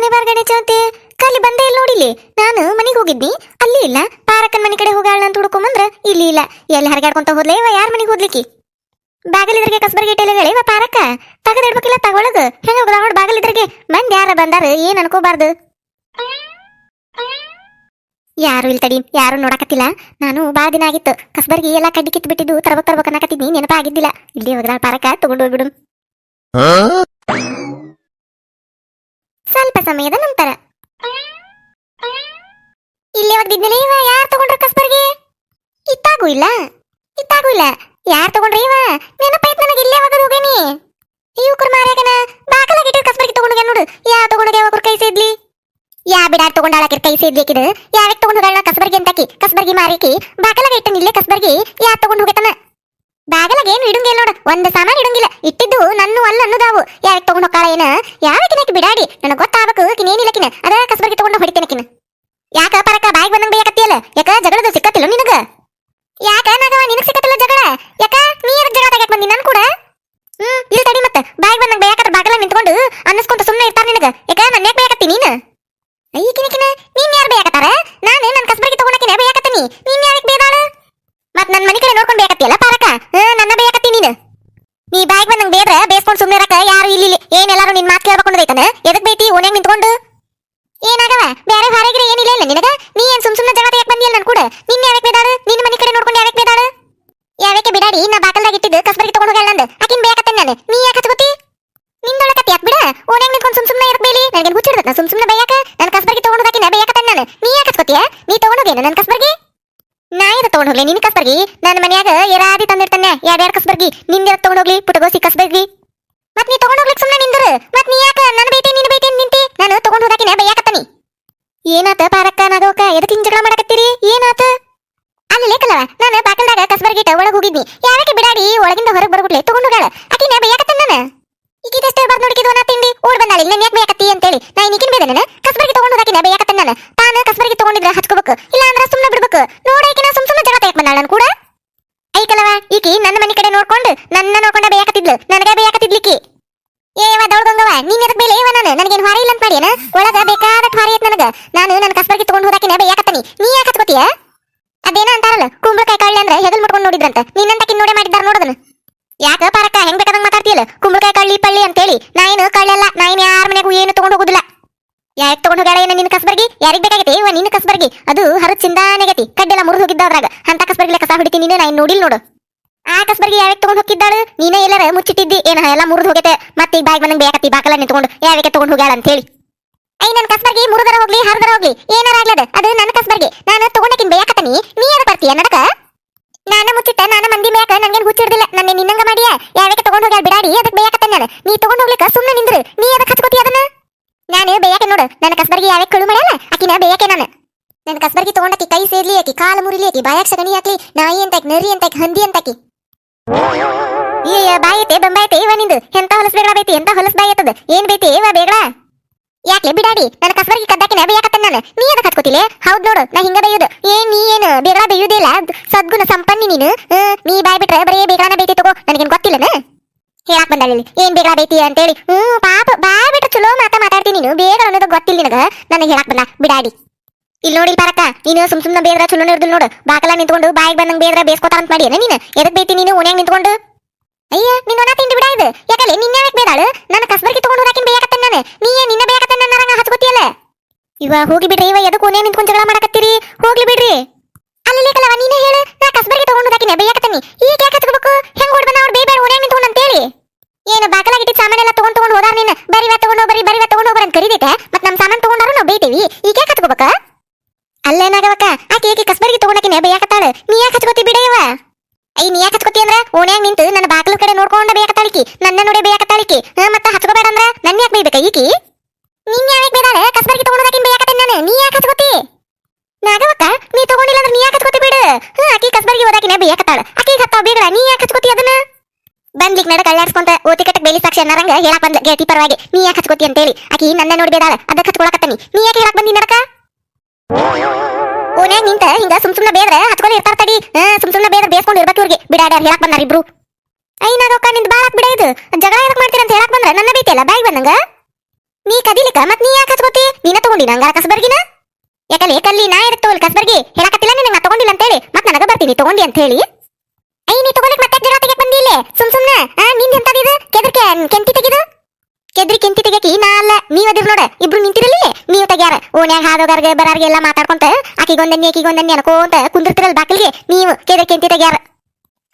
ಶನಿವಾರ ಬಾರ್ಗಡೆ ಚೌತಿ. ಕಲ್ಲಿ ಬಂದೇ ನೋಡಿಲಿ ನಾನು ಮನೆಗೆ ಹೋಗಿದ್ನಿ. ಅಲ್ಲಿ ಇಲ್ಲ. ಪಾರಕ್ಕನ್ ಮನೆ ಕಡೆ ಹೋಗಾಳ ಅಂತ ಹುಡ್ಕೊಂಬಂದ್ರ ಇಲ್ಲಿ ಇಲ್ಲ. ಎಲ್ಲಿ ಹರಗಾಡ್ಕೊಂತ ಹೋದ್ಲೆ ಇವ? ಯಾರ ಮನೆಗೆ ಹೋದ್ಲಿಕ್ಕಿ ಬಾಗಲಿದ್ರಿಗೆ ಕಸ್ಬರ್ಗಿ ಟೆಲೆಗಳೇ ಇವ ಪಾರಕ್ಕ? ತಗದಿಡ್ಬೇಕಿಲ್ಲ ತಗೊಳದು ಹೆಂಗ ಹೋಗದ ನೋಡ್ ಬಾಗಿಲಿದ್ರಿಗೆ. ಮಂದಿ ಯಾರ ಬಂದಾರ, ಏನ್ ಅನ್ಕೋಬಾರ್ದು. ಯಾರು ಇಲ್ಲ ತಡಿ. ಯಾರು ನೋಡಕತ್ತಿಲ್ಲ. ನಾನು ಬಾಳ ದಿನ ಆಗಿತ್ತು. ಕಸ್ಬರ್ಗಿ ಎಲ್ಲ ಕಡ್ಡಿ ಕಿತ್ತು ಬಿಟ್ಟಿದ್ದು ತರ್ಬೇಕ್ ತರ್ಬೇಕ್ ಅನ್ನಕತ್ತಿದ್ನಿ. ನೆನಪಾಗಿದ್ದಿಲ್ಲ. ಇಲ್ಲಿ ಹೋದ್ರ ಪಾರಕ ತಗೊಂಡು ಹೋಗ್ಬಿಡು ಸ್ವಲ್ಪ ಸಮಯದ ನಂತರ ಇಲ್ಲಿ ಒಗ್ದಿದ್ನಲ್ಲ ಇವ ಯಾರು ತಗೊಂಡ್ರ ಕಸ್ಬರ್ಗಿ ಇತ್ತಾಗೂ ಇಲ್ಲ? ಇತ್ತಾಗೂ ಇಲ್ಲ. ಯಾರು ತಗೊಂಡ್ರಿ ಇವ? ನೆನಪೈತ್ ನನಗೆ ಇಲ್ಲೇ ಹೋಗೋದು ಹೋಗೇನಿ. ಇವ್ಕರ್ ಮಾರ್ಯಾಗನ ಬಾಕಲಾಗಿಟ್ಟು ಕಸ್ಬರ್ಗಿ ತಗೊಂಡು ನೋಡು. ಯಾ ತಗೊಂಡು ಯಾವಾಗ ಕೈ ಸೇದ್ಲಿ? ಯಾ ಬಿಡಾಡ್ ತಗೊಂಡಾಳಕಿರ್ ಕೈ ಸೇದ್ಲಿಕ್ಕಿದು ಯಾವಾಗ ತಗೊಂಡು ಹೋಗಳ ಕಸ್ಬರ್ಗಿ ಅಂತಾಕಿ? ಕಸ್ಬರ್ಗಿ ಮಾರಿಕಿ ಬಾಕಲಾಗ ಇಟ್ಟನ ಇಲ್ಲೇ ಕಸ್ಬರ್ಗಿ ಯಾ ತಗೊಂಡು ಹೋಗತನ ಬಾಗಲಾಗ ಏನು ಇಡಂಗಿಲ್ಲ ನೋಡು. ಒಂದ್ ಸಾಮಾನ್ ಇಡಂಗಿಲ್ಲ. ಇಟ್ಟಿದ್ದು ನನ್ನ ಅಲ್ಲ ಅನ್ನೋದಾವು. ಯಾವಾಗ ತಗೊಂಡು ಹೋಗಾಳ ಏನ? ಯಾವಕಿನಕಿ ಬಿಡಾಡಿ? ನನಗೆ ಗೊತ್ತಾಗಬೇಕು ಕಿನೇನಿಲ್ಲಕಿನ ಅದ ಕಸ್ಬರ್ಗಿ ತಗೊಂಡು ಹೊಡಿತೇನಕಿನ ಯಾಕ ಪರಕ ಬಾಯಿಗೆ ಬಂದಂಗ ಬೇಕತ್ತಿಯಲ್ಲ ಯಾಕ ಜಗಳದ ಸಿಕ್ಕತ್ತಿಲ್ಲ ನಿನಗ? ಯಾಕ? ನಾಗವ ನಿನಗೆ ಸಿಕ್ಕತ್ತಿಲ್ಲ ಜಗಳ? ಯಾಕ? ನೀ ಎದಕ್ ಜಗಳ ತೆಗಕ್ ಬಂದಿ? ನನ್ ಕೂಡ? ಹ್ಮ್ ಇಲ್ಲಿ ತಡಿ ಮತ್ತ. ಬಾಯಿಗೆ ಬಂದಂಗ ಬೇಕತ್ರ ಬಾಗಲ ನಿಂತ್ಕೊಂಡು ಅನ್ನಿಸ್ಕೊಂತ ಸುಮ್ಮನೆ ಇರ್ತಾರ ನಿನಗ. ಯಾಕ? ನನ್ನ ಯಾಕೆ ಬೇಕತ್ತಿ ನೀನು? ಅಯ್ಯಕಿನಕಿನ ನೀನ್ ಯಾರು ಬೇಕತ್ತಾರ ನಾನು ನನ್ನ ಕಸ್ಬರ್ಗಿ ತಗೊಂಡಕಿನ ಬೇಕತ್ತೀನಿ ನೀನ್ ಯಾಕೆ ಬೇದಾಳ? ಮತ್ ನನ್ನ ಮನೆ ಕಡೆ ನೋಡ್ಕೊಂಡು ಬೇಕತ್ತಿಯಲ್ಲ ಪಾರಕ? ನನ್ನ ಬೇಕತ್ತಿ ನೀನು. ನೀ ಬಾಯಿಗೆ ಬಂದಂಗ ಬೇಡ್ರ ಬೇಸ್ಕೊಂಡು ಸುಮ್ಮನೆ ಇರಕ ಯಾರು ಇಲ್ಲಿ ಏನೆಲ್ಲಾರು ನಿನ್ ಮಾತು ಕೇಳ್ಬೇಕು ಐತನ? ಎದಕ್ ಬೈತಿ ಓನ್ಯಾಗ ನಿಂತ್ಕೊಂಡು? ಏನಾಗವ? ಬೇರೆ ಹೊರಗಿರ ಏನಿಲ್ಲ ಇಲ್ಲ ನಿನಗ? ನೀ ಏನ್ ಸುಮ್ ಸುಮ್ನೆ ಜಗತ್ತ ಯಾಕೆ ಬಂದಿಯಲ್ಲ ನನ್ ಕೂಡ? ನಿನ್ನ ಯಾವಕ್ ಬೇದಾಳ? ನಿನ್ನ ಮನೆ ಕಡೆ ನೋಡ್ಕೊಂಡು ಯಾವಕ್ ಬೇದಾಳ? ಯಾವಕ್ಕೆ ಬಿಡಾಡಿ? ನಾ ಬಾಕಲ್ದಾಗ ಇಟ್ಟಿದ್ದು, ಕಸ್ಬರ್ಗಿ ತಗೊಂಡು ಹೋಗಲ್ಲ ಅಂದ. ಆಕಿನ್ ಬೇಕತ್ತೆ ನಾನು? ನೀ ಯಾಕೆ ಹಚ್ಕೋತಿ ನಿಂದೊಳಕತ್ತಿ ಯಾಕೆ ಬಿಡ? ಓನ್ಯಾಗ ನಿಂತ್ಕೊಂಡು ಸುಮ್ ಸುಮ್ನೆ ಇರಕ್ ಬೇಲಿ? ನನಗೆ ಹುಚ್ಚಿಡ್ದ ನಾ ಸುಮ್ ಸುಮ್ನೆ ಬೈಯಾಕ? ನನ್ನ ಕಸ್ಬರಿಗೆ ತಗೊಂಡು ಹೋದಾಕಿನ ಬೇಕತ್ತೆ ನಾನು? ನೀ ಯಾಕೆ ಹಚ್ಕೋತಿಯ ನೀ ತಗೊಂಡು ಹೋಗೇನ ನನ್ನ ಕಸ್ಬರ್ಗಿ? ನಾ ಇದ ತಗೊಂಡು ಹೋಗ್ಲಿ ನಿನ್ ಕಸ್ಬರ್ಗಿ? ನನ್ನ ಮನ್ಯಾಗ ಎರಾದಿ ತಂದಿರ್ತಾನೆ ಎರಡೆರಡು ಕಸ್ಬರ್ಗಿ? ನಿಂದ ತಗೊಂಡು ಹೋಗ್ಲಿ, ಪುಟಗೋಸಿ ಕಸ್ಬರ್ಗಿ? ಮತ್ ನೀ ತಗೊಂಡು ಹೋಗ್ಲಿಕ್ ಸುಮ್ನೆ ನಿಂದ್ರು. ಮತ್ ನೀ ಯಾಕ ನನ್ನ ಬೈತಿ ನಿನ್ನ ಬೈತಿ ನಿಂತಿ? ನಾನು ತಗೊಂಡ್ ಹೋದಾಕಿನ ಬೈಯಾಕತ್ತನಿ. ಏನಾತ ಪಾರಕ್ಕ ನಾಗೋಕ ಎದಕ್ ಹಿಂಗ್ ಮಾಡಕತ್ತೀರಿ? ಏನಾತ? ಅಲ್ಲಿ ಲೇಖಲವ ನಾನು ಬಾಕಲ್ದಾಗ ಕಸ್ಬರ್ಗಿಟ್ಟ ಒಳಗ್ ಹೋಗಿದ್ನಿ. ಯಾರಕ್ಕೆ ಬಿಡಾಡಿ ಒಳಗಿಂದ ಹೊರಗೆ ಬರ್ಬಿಟ್ಲೆ ತಗೊಂಡ್ ಹೋಗಾಳ ಆಕಿನ ಬೈಯಾಕತ್ತ ನಾನು? ಈಗಿದಷ್ಟೇ ಬರ್ದು ನೋಡಿಕಿದ್ವ ನಾ ತಿಂಡಿ ಓಡ್ ಬಂದಾಳಿ. ಇಲ್ಲ ಯಾಕೆ ಬೇಕತ್ತಿ ಅಂತೇಳಿ. ನಾ ನಿಕಿನ್ ಬೇದ ನಾನು ಕಸ್ಬರ್ಗಿ ತಗೊಂಡ್ ಹೋದಾಕಿನ ಬೈಯಾಕತ್ತ ನಾನು? ತಾನು ಕಸ್ಬರ್ಗಿ ತಗೊಂಡಿದ್ರೆ ಹಚ್ಕೋಬೇಕು. ಇಲ್ಲ ಅಂದ್ರೆ ಸುಮ್ಮನೆ ಬಿಡ್ಬೇಕು. ನೋಡಾಕಿನ ಸುಮ್ ಸುಮ್ಮನೆ ಜಗಳ ತೆಗಕ್ ಬಂದಾಳ ನಾನು ಕೂಡ. ಐಕಲವ ಈಕಿ ನನ್ನ ಮನೆ ಕಡೆ ನೋಡ್ಕೊಂಡು ನನ್ನ ನೋಡ್ಕೊಂಡ ಬೇಯಾಕತ್ತಿದ್ಲು. ನನಗೆ ಬೇಯಾಕತ್ತಿದ್ಲಿಕ್ಕಿ ಏವ ದೌಡ್ಗಂಗವ ನೀನ್ ಎದಕ್ ಬೇಲೆ? ಏವ ನಾನು. ನನಗೇನು ಹಾರಿ ಇಲ್ಲ ಅಂತ ಮಾಡ್ಯಾನ? ಒಳಗ ಬೇಕಾದ ಹಾರಿ ಐತ್ ನನಗ. ನಾನು ನನ್ನ ಕಸ್ಬರ್ಗಿ ತಗೊಂಡು ಹೋದಾಕಿನ ಬೇಯಾಕತ್ತನಿ ನೀ? ಯಾಕೆ ಹಚ್ಕೋತಿಯ ಅದೇನ ಅಂತಾರಲ್ಲ, ಕುಂಬಳಕಾಯಿ ಕಳ್ಳಿ ಅಂದ್ರೆ ಹೆಗಲ್ ಮುಟ್ಕೊಂಡು ನೋಡಿದ್ರಂತ. ನಿನ್ನಂತಕಿ ನೋಡೇ ಮಾಡಿದ್ದಾರೆ ನೋಡದನ. ಯಾಕ ಪಾರಕ್ಕ ಹೆಂಗ್ ಬೇಕಾದಂಗ್ ಮಾತಾಡ್ತೀಯಲ್ಲ? ಕುಂಬಳಕಾಯಿ ಕಳ್ಳಿ, ಪಳ್ಳಿ ಅಂತೇಳಿ ನಾ ಏನು ಕಳ್ಳಲ್ಲ ನಾ ಏನು ಯಾರ ಮನೆಗೂ ಏನು ತಗೊಂಡು ಹೋಗುದಿಲ್ಲ. ಯಾಕೆ ತಗೊಂಡು ಹೋಗ್ಯಾಳ ಏನ ನಿನ್ನ ಕಸ್ಬರ್ಗಿ? ಯಾರಿಗ್ ಬೇಕಾಗೈತಿ? ಇವ ನಿನ್ನ ಕಸ್ಬರ್ಗಿ. ಅದು ಹರದ್ ಚಿಂದಾನೆಗತಿ ಕಡ್ಡೆಲ್ಲ ಮುರಿದು ಹೋಗಿದ್ದ ಅದ್ರಾಗ. ಅಂತ ಕಸ್ಬರ್ಗಿಲ್ಲ ಕಸ ಹೊಡಿತೀನಿ ನೀನು. ನಾ ನೋಡಿಲ್ ನೋಡು. ಆ ಕಸ್ಬರ್ಗಿ ಯಾವಾಗ ತಗೊಂಡು ಹೋಗಿದ್ದಾಳು ನೀನೇ ಎಲ್ಲಾರ ಮುಚ್ಚಿಟ್ಟಿದ್ದಿ? ಏನ, ಎಲ್ಲ ಮುರಿದು ಹೋಗೈತೆ. ಮತ್ತೆ ಈಗ ಬಾಯಿಗೆ ಬಂದಂಗೆ ಬೇಕತ್ತಿ ಬಾಕಲ ನಿಂತ್ಕೊಂಡು. ಯಾವಕ್ಕೆ ತಗೊಂಡು ಹೋಗ್ಯಾಳ ಅಂತ ಹೇಳಿ. ಐ ನನ್ನ ಕಸ್ಬರ್ಗಿ ಮುರಿದರ ಹೋಗ್ಲಿ, ಹರಿದರ ಹೋಗ್ಲಿ. ಏನಾರ ಆಗ್ಲದ? ಅದು ನನ್ನ ಕಸ್ಬರ್ಗಿ ನಾನು ತಗೊಂಡಕಿನ್ ಬೇಕತ್ತನಿ ನೀ ಯಾರು ಬರ್ತೀಯ ನಡಕ ನಾನು ಮುಚ್ಚಿಟ್ಟ, ನಾನು ಮಂದಿ ಬೇಕ ನನಗೇನು ಹುಚ್ಚಿಡ್ದಿಲ್ಲ ನನ್ನ ನಿನ್ನಂಗ ಮಾಡಿಯ? ಯಾವಕ್ಕೆ ತಗೊಂಡು ಹೋಗ್ಯಾಳ ಬಿಡಾಡಿ? ಅದಕ್ಕೆ ಬೇಕತ್ತ ನಾನು. ನೀ ತಗೊಂಡು ಹೋಗ್ಲಿಕ್ಕ ಸುಮ್ಮನೆ ನಿಂದ್ರು. ನೀ ಅದಕ್ಕೆ ಹಚ್ಕೋತಿ ಅದನ್ನ? ನಾನು ಬೇಯಕ್ಕೆ ನೋಡು. ನನ್ನ ಕಸ್ಬರ್ಗಿ ಯಾವಕ್ಕೆ ಕಳು ಮಾಡ್ಯಾಳ? ಆಕಿನ ಬೇಯಕ್ಕೆ ನಾನು. ನನ್ನ ಕಸ್ಬರ್ಗಿ ತಗೊಂಡಕ್ಕೆ ಕೈ ಸೇರ್ಲಿ ಆಕಿ, ಕಾಲು ಮುರಿಲಿ ಆಕಿ, ಬಾಯಾಗ ಸಗಣಿ ಹಾಕ್ಲಿ, ನಾಯಿ ಅಂತಾಕಿ, ನರಿ ಅಂತಾಕಿ, ಹಂದಿ ಅಂತಾಕಿ. ಏ ಬಾಯೈತೆ ಬಂಬಾಯ್ತೆ ಇವ ಎಂತ ಹೊಲಸ್ ಬೇಡ ಬೈತಿ, ಎಂತ ಹೊಲಸ್ ಬಾಯಿ ಆತದ ಏನ್ ಬೈತಿ ಯಾಕೆ ಬಿಡಾಡಿ? ನನ್ನ ಕಸ್ಬರ್ಗಿ ಕದ್ದಾಕಿನ ನಾನು. ನೀ ಹಚ್ಕೋತಿಲೆ ಹೌದ್ ನೋಡು, ನಾ ಹಿಂಗ ಏನ್ ನೀ ಏನು, ಬೇಗಳ ಬೈಯುದಿಲ್ಲ ಸದ್ಗುಣ ಸಂಪನ್ನಿ ನೀನು? ನೀ ಬಾಯ್ ಬಿಟ್ರೆ ಬರೀ ಬೇಗಳನ ಬೈತಿ ತಗೋ. ನನಗೇನ್ ಗೊತ್ತಿಲ್ಲನ ಏನ್ ಬೇಗಳ ಬೈತಿ ಅಂತೇಳಿ. ಹ್ಮ್, ಪಾಪ ಬಿಟ್ರೆ ಚಲೋ ಮಾತಾ ಮಾತಾಡ್ತೀನಿ ನೀನು. ಬೇಗ ಅನ್ನೋದು ಗೊತ್ತಿಲ್ಲ ನಿನಗ. ನನಗೆ ಹೇಳಕ್ ಬಂದ. ಬಿಡಾಡಿ. ಇಲ್ಲಿ ನೋಡಿ ಪಾರಕ್ಕ, ನೀನು ಸುಮ್ ಸುಮ್ನ ಬೇದ್ರ ಚಲೋ ಇರ್ದಿಲ್ಲ ನೋಡು. ಬಾಕಲ ನಿಂತ್ಕೊಂಡು ಬಾಯಿಗೆ ಬಂದಂಗ ಬೇದ್ರ ಬೇಸ್ಕೋತಾರ ಅಂತ ಮಾಡಿ ನೀನು? ಎದಕ್ ಬೇತಿ ನೀನು ಓಣ್ಯಾಗ ನಿಂತ್ಕೊಂಡು? ಅಯ್ಯ ನಿನ್ನ ಒಣ ತಿಂಡಿ ಬಿಡ ಇದು. ಯಾಕಲೆ ನಿನ್ನ ಯಾಕೆ ಬೇದಾಳು? ನನ್ನ ಕಸ್ಬರ್ಗಿ ತಗೊಂಡು ಹೋದಾಕಿನ ಬೇಯಕತ್ತೆ ನಾನು. ನೀ ನಿನ್ನ ಬೇಯಕತ್ತೆ ನನ್ನ ರಂಗ ಹಚ್ಕೋತಿಯಲ್ಲ? ಇವ, ಹೋಗಿ ಬಿಡ್ರಿ, ಇವ ಎದಕ್ ಓಣ್ಯಾಗ ನಿಂತ್ಕೊಂಡು ಜಗಳ ಮಾಡಕತ್ತೀರಿ? ಹೋಗ್ಲಿ ಬಿಡ್ರಿ. ಅಲ್ಲಿ ಕಲವ ನೀನೇ ಹೇಳು. ನಾ ಕಸ್ಬರ್ಗಿ ತಗೊಂಡು ಹೋದಾಕಿನ ಬೇಯಕತ್ತನಿ. ಈಗ ಯಾಕೆ ಹಚ್ಕೋಬೇಕು? ಹೆಂಗ್ ಓಡ್ ಬಂದ ಅವ್ರು ಬೇಬೇಡ ಓಣ್ಯಾಗ ನಿಂತ್ಕೊಂಡು ಅಂತೇಳಿ? ಏನು ಬಾಕಲಾಗಿಟ್ಟಿದ್ ಸಾಮಾನೆಲ್ಲ ತಗೊಂಡ್ ತಗೊಂಡ್ ಹೋದಾರ ನೀನು? ಬರಿವ ತಗೊಂಡು ಬರಿ ಬರಿವ ತಗೊಂಡ್ ಹೋಗ್ಬರ ಅಂತ ಕರಿದೈತೆ ಮತ್ತೆ ನಮ್ಮ ಸಾಮಾನ್ ತಗೊಂಡಾರು ನಾವು ಬೇಯ್ತೀವಿ. ಈಗ ಯಾಕೆ ಹಚ್ಕೋಬೇಕ? ಅಲ್ಲೇನಾಗವಕ್ಕ ಆಕೆ ಏಕೆ ಕಸ್ಬರ್ಗಿ ತಗೊಂಡಕಿನ? ಬೇಯಾಕತ್ತಾಳ ನೀ ಯಾಕೆ ಹಚ್ಕೋತಿ ಬಿಡೆಯವ ಐ ನೀ ಯಾಕೆ ಹಚ್ಕೋತಿ ಅಂದ್ರ? ಓಣ್ಯಾಗ ನಿಂತು ನನ್ನ ಬಾಗಿಲು ಕಡೆ ನೋಡ್ಕೊಂಡ ಬೇಯಾಕತ್ತಾಳಿಕಿ. ನನ್ನ ನೋಡಿ ಬೇಯಾಕತ್ತಾಳಿಕಿ. ಹಾ, ಮತ್ತ ಹಚ್ಕೋಬೇಡ ಅಂದ್ರ ನನ್ನ ಯಾಕೆ ಬೈಬೇಕ ಈಕಿ? ನಿನ್ ಯಾಕೆ ಬೇದಾಳೆ ಕಸ್ಬರ್ಗಿ ತಗೊಂಡಕಿನ ಬೇಯಾಕತ್ತೆ ನಾನು. ನೀ ಯಾಕೆ ಹಚ್ಕೋತಿ? ನಾಗವಕ್ಕ, ನೀ ತಗೊಂಡಿಲ್ಲ ಅಂದ್ರೆ ನೀ ಯಾಕೆ ಹಚ್ಕೋತಿ ಬಿಡು? ಹಾ, ಆಕಿ ಕಸ್ಬರ್ಗಿ ಓದಾಕಿನ ಬೇಯಾಕತ್ತಾಳ. ಆಕಿ ಹತ್ತಾವ ಬೇಡ ನೀ ಯಾಕೆ ಹಚ್ಕೋತಿ ಅದನ್ನ? ಬಂದ್ಲಿಕ್ ನಡ ಕಳ್ಳಾಡ್ಸ್ಕೊಂತ ಓತಿ ಕಟ್ಟಕ್ ಬೇಲಿ ಸಾಕ್ಷಿ ಅನ್ನರಂಗ ಹೇಳಕ್ ಬಂದ ಗೆಳತಿ ಪರವಾಗಿ, ನೀ ಯಾಕೆ ಹಚ್ಕೋತಿ ಅಂತೇಳಿ. ಆಕಿ ನನ್ನ ನೋಡಿ ಬೇಡಾಳ ಅದಕ್ಕೆ ಹಚ್ಕೊಳಕತ್ತಾನಿ ನೀ ಯಾಕೆ ಹೇಳಕ್ ಬಂದಿ ನಡಕ? ಓನ್ಯಾಗ ನಿಂತ ಹಿಂಗ ಸುಮ್ ಸುಮ್ನ ಬೇದ್ರ ಹಚ್ಕೊಂಡು ಇರ್ತಾರ ತಡಿ. ಸುಮ್ ಸುಮ್ನ ಬೇದ್ರೆ ಬೇಸ್ಕೊಂಡು ಇರ್ಬೇಕು ಇವ್ರಿಗೆ. ಬಿಡಾಡ್ಯಾರ ಹೇಳಕ್ ಬಂದಾರ ಇಬ್ರು. ಐ ರೊಕ್ಕ ನಿಂದ ಬಾಳಕ್ ಬಿಡ ಇದು. ಜಗಳ ಎದಕ್ ಮಾಡ್ತೀರ ಅಂತ ಹೇಳಕ್ ಬಂದ್ರ? ನನ್ನ ಬೈತಿಯಲ್ಲ ಬಾಯ್ ಬಂದಂಗ ನೀ ಕದಿಲಿಕ ಮತ್ ನೀ ಯಾಕೆ ಹಚ್ಕೋತಿ ನೀನ ತಗೊಂಡಿ ನಂಗಾರ ಕಸಬರ್ಗಿನ? ಯಾಕಲೆ ಕಲ್ಲಿ ನಾ ಎದಕ್ ತಗೊಲ್ ಕಸಬರ್ಗಿ? ಹೇಳಕತ್ತಿಲ್ಲ ನಿನಗೆ ನಾ ತಗೊಂಡಿಲ್ಲ ಅಂತ ಹೇಳಿ. ಮತ್ ನನಗ ಬರ್ತೀನಿ ತಗೊಂಡಿ ಅಂತ ಹೇಳಿ. ಐ ನೀ ತಗೊಳಕ್ ಮತ್ತೆ ಜಗಳ ತೆಗಿಯಕ್ ಬಂದಿಲ್ಲ ಸುಮ್ ಸುಮ್ನ ನಿಂದ ಎಂತದಿದು ಕೆದರ್ಕೆ ಕೆಂತಿ ತೆಗಿದು? ಕೆದ್ರಿ ಕೆಂತಿ ತೆಗಿಯಕಿ ನಾ ಅಲ್ಲ, ನೀವ್ ನೋಡ, ಇಬ್ರು ನಿಂತಿರಲಿ ನೀವು ತೆಗ್ಯಾರ. ಓನ್ಯಾಗ ಹಾದೋಗಾರ್ಗೆ, ಬರಾರ್ಗೆ ಎಲ್ಲ ಮಾತಾಡ್ಕೊಂತ ಆಕಿಗೊಂದನ್ನಿ ಆಕಿಗೊಂದನ್ನಿ ಅನ್ಕೋಂತ ಕುಂದಿರ್ತಿರಲ್ ಬಾಕಲ್ಗೆ. ನೀವು ಕೆದ್ರಿ ಕೆಂತಿ ತೆಗ್ಯಾರ.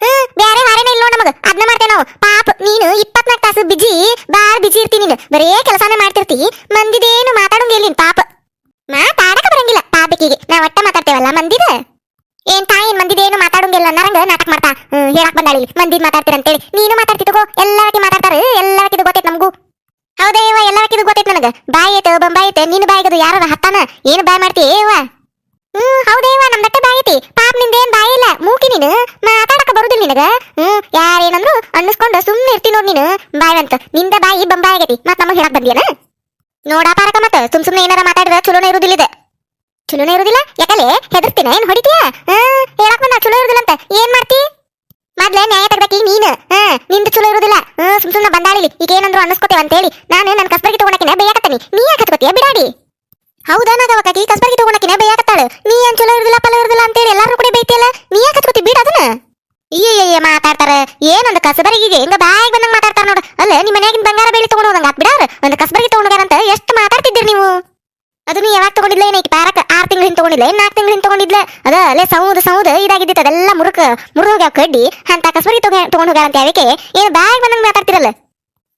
ಹ್ಮ್, ಬ್ಯಾರೆ ಹಾರೇನ ಇಲ್ಲ ನಮಗ. ಅದನ್ನ ಮಾಡ್ತೇವೆ ನಾವು. ಪಾಪ, ನೀನು ಇಪ್ಪತ್ನಾಲ್ಕು ತಾಸು ಬಿಜಿ, ಬಾಳ್ ಬಿಜಿ ಇರ್ತಿ ನೀನು. ಬರೇ ಕೆಲಸನೇ ಮಾಡ್ತಿರ್ತಿ. ಮಂದಿದೇನು ಮಾತಾಡೋಂಗಿಲ್ಲ ನೀನ್ ಪಾಪ. ಮಾತಾಡಕ ಬರಂಗಿಲ್ಲ ಪಾಪಿಕಿಗೆ. ನಾ ಒಟ್ಟ ಮಾತಾಡ್ತೇವಲ್ಲ, ಮಂದಿದ? ಏನ್ ತಾಯಿ ಮಂದಿದೇನು ಮಾತಾಡೋಂಗಿಲ್ಲ ನರಂಗ ನಾಟಕ ಮಾಡ್ತಾ. ಹೇಳಕ್ ಬಂದಾಳಿ ಮಂದಿದ್ ಮಾತಾಡ್ತೀರ ಅಂತೇಳಿ ನೀನು ಮಾತಾಡ್ತಿ ತಗೋ. ಎಲ್ಲಾಕಿ ಮಾತಾಡ್ತಾರ. ಎಲ್ಲಾಕಿದು ಗೊತ್ತೈತೆ ನಮಗೂ. ಹೌದೇವ ಎಲ್ಲಾಕಿದು ಗೊತ್ತೈತ್ ನನಗ. ಬಾಯಿ ಐತೆ ಬಂಬಾಯಿ ಐತೆ ನಿನ್ನ ಬಾಯಿಗದು ಯಾರ ಹತ್ತಾನ? ಏನು ಬಾಯ್ ಮಾಡ್ತಿ ಏವ ಹ್ಮ್ ಹೌದೇವ ನಮ್ದಟ್ಟ ಬಾಯಿ ಐತಿ. ಪಾಪ ನಿಂದೇನ್ ಬಾಯಿ ಇಲ್ಲ. ಮೂಕಿ ನೀನು, ಮಾತಾಡಕ ಬರುದಿಲ್ಲ ನಿನಗ. ಹ್ಮ್, ಯಾರೇನಂದ್ರು ಅನ್ನಿಸ್ಕೊಂಡು ಸುಮ್ಮನೆ ಇರ್ತಿ ನೋಡ್ ನೀನು. ಬಾಯ್ ಅಂತ ನಿಂದ ಬಾಯಿ ಬಂಬಾಯಿ ಆಗೈತಿ. ಮತ್ ನಮಗ್ ಹೇಳಕ್ ಬಂದಿಯನ ನೋಡಾ ಪಾರಕ ಮತ್ತ, ಸುಮ್ ಸುಮ್ನೆ ಏನಾರ ಮಾತಾಡಿದ್ರ ಚಲೋನೇ ಇರುದಿಲ್ಲ ಇದೆ. ಚಲೋನೇ ಇರುದಿಲ್ಲ? ಯಾಕಲೆ ಹೆದರ್ತೀನ? ಏನ್ ಹೊಡಿತೀಯ? ಹ್ಮ್, ಹೇಳಕ್ ಬಂದ, ಚಲೋ ಇರುದಿಲ್ಲ ಅಂತ. ಏನ್ ಮಾಡ್ತಿ? ಮೊದ್ಲೇ ನ್ಯಾಯ ತೆಗ್ದಕಿ ನೀನ್. ಹಾ, ನಿಂದು ಚಲೋ ಇರುದಿಲ್ಲ. ಹ್ಮ್ ಸುಮ್ ಸುಮ್ನೆ ಬಂದಾಳಿಲಿ. ಈಗ ಏನಂದ್ರು ಅನ್ನಿಸ್ಕೋತೇವ ಅಂತೇಳಿ. ನಾನು ನನ್ನ ಕಸ್ಬರ್ಗಿ ತಗೊಳಕಿನ ಬೇಯಾಕತ್ತೀನಿ. ನೀ ಯಾಕೆ ಹತ್ಕೋತೀಯ? ಬಿಡಾಡಿ. ಹೌದಾ ನಾಗವಕಾಕಿ ಕಸ್ಬರ್ಗಿ ತಗೊಳಕಿನ ಬೇಯಾಕತ್ತಾಳು. ನೀ ಏನ್ ಚಲೋ ಇರುದಿಲ್ಲ, ಪಲ ಇರುದಿಲ್ಲ ಅಂತೇಳಿ ಎಲ್ಲಾರು ಕೂಡ ಬೈತಿಯಲ್ಲ? ನೀ ಯಾಕೆ ಹತ್ಕೋತಿ? ಬಿಡ ಅದನ್ನ. ಅಯ್ಯಯ್ಯ ಮಾತಾಡ್ತಾರ. ಏನೊಂದು ಕಸಬರಿಗಿಗೆ ಹಿಂಗ ಬಾಯಿಗೆ ಬಂದಂಗ ಮಾತಾಡ್ತಾರ ನೋಡು. ಅಲ್ಲ ನಿಮ್ಮ ಮನ್ಯಾಗಿನ ಬಂಗಾರ ಬೆಳಿ ತಗೊಂಡು ಹೋದಂಗ ಬಿಡಾರ ಒಂದು ತಗೊಂಡಾರ ಅಂತ ಎಷ್ಟು ಮಾತಾಡ್ತಿದ್ದೀರಿ ನೀವು? ಅದು ನೀ ಯಾವಾಗ ತಗೊಂಡಿಲ್ಲ ಏನೈತಿ ಪ್ಯಾರಕ್ ಆರ್ ತಿಂಗಳ ಹಿಂದೆ ತಗೊಂಡಿಲ್ಲ ಏನು ನಾಲ್ಕು ತಿಂಗಳ ಹಿಂದೆ ತಗೊಂಡಿದ್ಲ? ಅದ ಅಲ್ಲೇ ಸೌದ ಸೌದ ಇದಾಗಿದ್ದಿತ್ತು ಅದೆಲ್ಲ ಮುರುಕ, ಮುರಿದು ಕಡ್ಡಿ. ಅಂತ ಕಸಬರಿ ತಗೊ ತಗೊಂಡ್ ಅಂತ ಯಾವಕ್ಕೆ ಏನು ಬ್ಯಾಗ್ ಬಂದಂಗ ಮಾತಾಡ್ತಿರಲ್ಲ?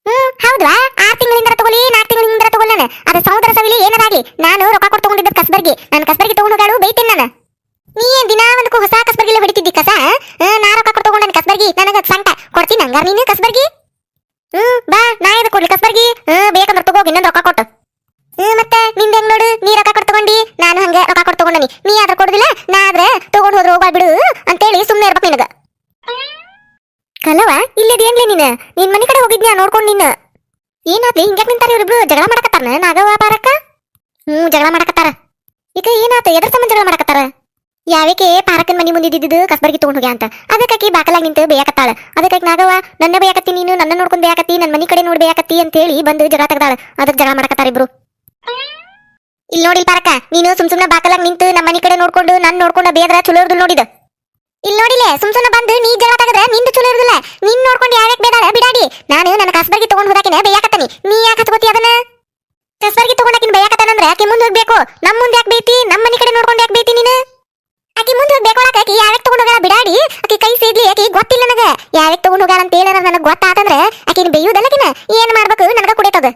ಹ್ಮ್ ಹೌದಾ ಆರ್ ತಿಂಗಳಿಂದ ತಗೊಳ್ಳಿ ನಾಲ್ಕು ತಿಂಗಳಿಂದ ತಗೊಳ್ಳನ ಅದು ಸೌದರ ಸವಿಲಿ ಏನದಾಗ್ಲಿ ನಾನು ರೊಕ್ಕ ಕೊಟ್ಟು ತಗೊಂಡಿದ್ದ ಕಸ್ಬರ್ಗಿ. ನಾನು ಕಸ್ಬರ್ಗಿ ತಗೊಂಡ್ ಹೋಗಾಳು ಬೈತೀನಿ ನಾನು. ನೀ ಏನ್ ದಿನಾ ಒಂದಕ್ಕೂ ಹೊಸ ಕಸಬರ್ಗಿಲೆ ಹೊಡಿತಿದ್ದಿ ಕಸ? ನಾ ರೊಕ್ಕ ಕೊಟ್ಟು ತಗೊಂಡನ ಕಸ್ಬರ್ಗಿ. ನನಗೆ ಸಂಕ. ಕೊಡ್ತೀನಿ ಹಂಗಾರ ನೀನು ಕಸ್ಬರ್ಗಿ? ಹ್ಮ್, ಬಾ, ನಾ ಇದು ಕೊಡ್ಲಿ ಕಸ್ಬರ್ಗಿ? ಹ್ಮ್, ಬೇಕಂದ್ರೆ ತಗೋ, ಇನ್ನೊಂದು ರೊಕ್ಕ ಕೊಟ್ಟು ಹ್ಮ್, ಮತ್ತೆ ನಿಂದ ಹೆಂಗ್ ನೋಡು? ನೀ ರೊಕ್ಕ ಕೊಟ್ಟು ನಾನು ಹಂಗ ರೊಕ್ಕ ಕೊಟ್ಟು ನೀ ಆದ್ರ ಕೊಡುದಿಲ್ಲ, ನಾ ಆದ್ರೆ ತಗೊಂಡ್ ಹೋದ್ರೆ ಹೋಗ್ಬಾ ಬಿಡು ಅಂತೇಳಿ ಸುಮ್ನೆ ಇರ್ಬೇಕು ನಿನಗ. ಕಲವ ಇಲ್ಲದ ಏನ್ಲಿ ನೀನ? ನಿನ್ ಮನೆ ಕಡೆ ಹೋಗಿದ್ನ್ಯಾ ನೋಡ್ಕೊಂಡು ನಿನ್ನ ಏನಾತ್ಲಿ ಹಿಂಗ್ಯಾಕ್ ನಿಂತಾರ ಇವ್ರಿಬ್ರು? ಜಗಳ ಮಾಡಕತ್ತಾರ ನಾಗವ್ವ ಪಾರಕ್ಕ ಹ್ಮ್, ಜಗಳ ಮಾಡಕತ್ತಾರ. ಈಗ ಏನಾತ? ಎದ್ರ ಸಂಬಂಧ ಜಗಳ ಮಾಡಕತ್ತಾರ? ಯಾವಕ್ಕೆ ಪಾರಕನ್ ಮನೆ ಮುಂದೆ ಇದ್ದಿದ್ದು? ಕಸ್ಬರ್ಗಿ ತಗೊಂಡ್ ಹೋಗ್ಯಾ ಅಂತ. ಅದಕ್ಕಾಕಿ ಬಾಕಲಾಗಿ ನಿಂತು ಬೇಯಾಕತ್ತಾಳ. ಅದಕ್ಕಾಗಿ ನಾಗವ್ವ, ನನ್ನ ಬೇಯಾಕತ್ತಿ ನೀನು, ನನ್ನ ನೋಡ್ಕೊಂಡ್ ಬೇಯಾಕತ್ತಿ ನನ್ನ ಮನೆ ಕಡೆ ನೋಡಿ ಬೇಯಾಕತ್ತಿ ಅಂತ ಹೇಳಿ ಬಂದು ಜಗಳ ತೆಗ್ದಾಳ. ಅದಕ್ಕೆ ಜಗಳ ಮಾಡಕತ್ತಾರ ಇಬ್ರು. ಇಲ್ಲಿ ನೋಡಿ ಪಾರಕ ನೀನು ಸುಮ್ ಸುಮ್ನ ಬಾಕಲಾಗಿ ನಿಂತು ನಮ್ಮ ಮನಿ ಕಡೆ ನೋಡ್ಕೊಂಡು ನನ್ ನೋಡ್ಕೊಂಡ ಬೇದ್ರ ಚಲೋ ಇರ್ದು ನೋಡಿದ. ಇಲ್ಲಿ ನೋಡಿಲೆ, ಸುಮ್ ಸುಮ್ನ ಬಂದು ನೀ ಜಗಳ ನಿಂದು ಚಲೋ ಇರ್ದಿಲ್ಲ ನಿನ್ ನೋಡ್ಕೊಂಡು ಯಾವ್ಯಾಕ್ ಬೇದಾರ ಬಿಡಾಡಿ. ನಾನು ನನ್ನ ಕಸ್ಬರ್ಗಿ ತಗೊಂಡ್ ಹೋದಾಕಿನ ಬೇಯಾಕತ್ತಾನಿ. ನೀ ಯಾಕೆ ಹತ್ಕೋತಿ ಅದನ್ನ? ಕಸ್ಬರ್ಗಿ ತಗೊಂಡಾಕಿನ ಬೇಯಾಕತ್ತಾನಂದ್ರೆ ಆಕೆ ಮುಂದೆ ಹೋಗ್ಬೇಕು. ನಮ್ ಮುಂದೆ ಯಾಕೆ ಬೇತಿ? ನಮ್ಮ ಮನಿ ಕಡೆ ನೋಡ್ಕೊಂಡು ಯಾಕೆ ಬೇತಿ ನೀನು? ಆಕಿ ಮುಂದೆ ಹೋಗ್ಬೇಕು ಆಕಿ ಯಾವ್ಯಾಕ್ ತಗೊಂಡ್ ಹೋಗ ಬಿಡಾಡಿ. ಆಕಿ ಕೈ ಸೇದ್ಲಿ, ಆಕಿ ಗೊತ್ತಿಲ್ಲ ನನಗ. ಯಾವ್ಯಾಕ್ ತಗೊಂಡ್ ಹೋಗ ಅಂತ ಹೇಳ ನನಗೆ ಗೊತ್ತಾತಂದ್ರೆ ಆಕಿನ ಬೇಯುದಲ್ಲಕಿನ? ಏನ್ ಮಾಡ್ಬೇಕು? ನನಗ ಕುಡಿತದ.